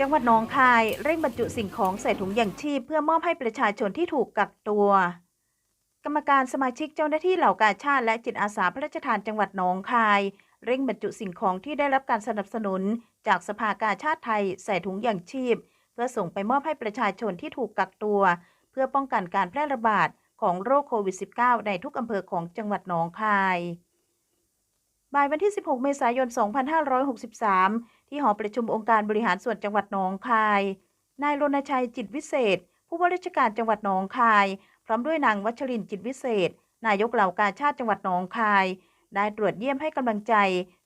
จังหวัดหนองคายเร่งบรรจุสิ่งของใส่ถุงยางชีพ เพื่อมอบให้ประชาชนที่ถูกกักตัว กรรมการสมาชิกเจ้าหน้าที่เหล่ากาชาติและจิตอาสาพระราชทานจังหวัดหนองคาย เร่งบรรจุสิ่งของที่ได้รับการสนับสนุน จากสภากาชาติไทยใส่ถุงยางชีพ เพื่อส่งไปมอบให้ประชาชนที่ถูกกักตัว เพื่อป้องกันการแพร่ระบาดของโรคโควิด -19 ในทุกอำเภอของจังหวัดหนองคาย บ่ายวันที่ 16 เมษายน 2563 ที่หอประชุมองค์การบริหารส่วนจังหวัดหนองคาย นายรณชัยจิตวิเศษ ผู้ว่าราชการจังหวัดหนองคาย พร้อมด้วยนางวัชรินจิตวิเศษ นายกเหล่ากาชาติจังหวัดหนองคาย ได้ตรวจเยี่ยมให้กำลังใจ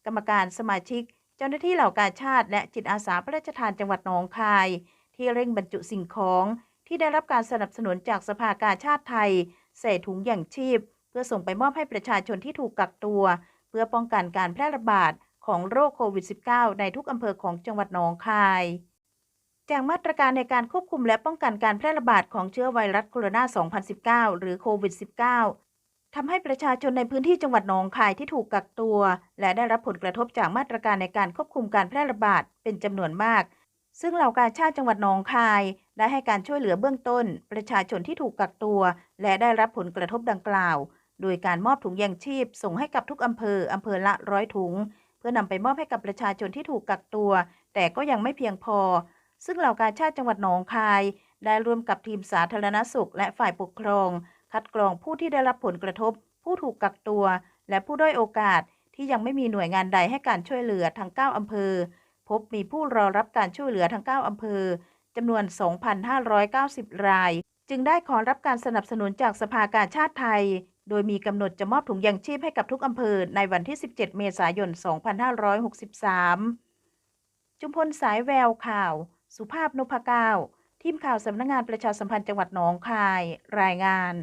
กรรมการสมาชิก เจ้าหน้าที่เหล่ากาชาติและจิตอาสาพระราชทานจังหวัดหนองคาย ที่เร่งบรรจุสิ่งของ ที่ได้รับการสนับสนุนจากสภากาชาติไทยใส่ถุงอย่างชีพ เพื่อส่งไปมอบให้ประชาชนที่ถูกกักตัว เพื่อป้องกันการแพร่ระบาดของโรคโควิด -19 ในทุกอำเภอของจังหวัดหนองคาย จากมาตรการในการควบคุมและป้องกันการแพร่ระบาดของเชื้อไวรัสโคโรนา 2019 หรือโควิด -19 ทำให้ประชาชนในพื้นที่จังหวัดหนองคายที่ถูกกักตัว และได้รับผลกระทบจากมาตรการในการควบคุมการแพร่ระบาดเป็นจำนวนมาก ซึ่งเหล่ากาชาติจังหวัดหนองคายได้ให้การช่วยเหลือเบื้องต้น ประชาชนที่ถูกกักตัว และได้รับผลกระทบดังกล่าว โดยการมอบถุงยางชีพส่งให้กับทุกอำเภออำเภอละร้อยถุง เพื่อนำไปมอบให้กับประชาชนที่ถูกกักตัว แต่ก็ยังไม่เพียงพอ ซึ่งเหล่ากาชาติจังหวัดหนองคาย ได้ร่วมกับทีมสาธารณสุข และฝ่ายปกครอง คัดกรองผู้ที่ได้รับผลกระทบ ผู้ถูกกักตัว และผู้ด้อยโอกาสที่ยังไม่มีหน่วยงานใดให้การช่วยเหลือทั้ง 9 อำเภอ พบมีผู้รอรับการช่วยเหลือทั้ง 9 อำเภอจำนวน 2,590 ราย จึงได้ขอรับการสนับสนุนจากสภากาชาติไทย โดยมีกำหนดจะมอบถุงยางชีพให้กับทุกอำเภอในวันที่ 17 เมษายน 2563 จุมพลสายแววข่าว สุภาพนพเก้า ทีมข่าวสำนักงงานประชาสัมพันธ์จังหวัดหนองคาย รายงาน